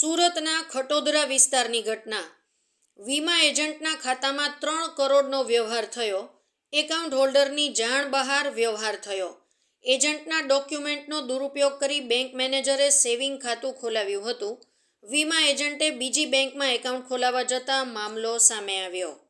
સુરતના ખટોદરા વિસ્તારની ઘટના. વીમા એજન્ટના ખાતામાં ત્રણ કરોડનો વ્યવહાર થયો. એકાઉન્ટ હોલ્ડરની જાણ બહાર વ્યવહાર થયો. એજન્ટના ડોક્યુમેન્ટનો દુરુપયોગ કરી બેંક મેનેજરે સેવિંગ ખાતું ખોલાવ્યું હતું. વીમા એજન્ટે બીજી બેંકમાં એકાઉન્ટ ખોલાવવા જતાં મામલો સામે આવ્યો.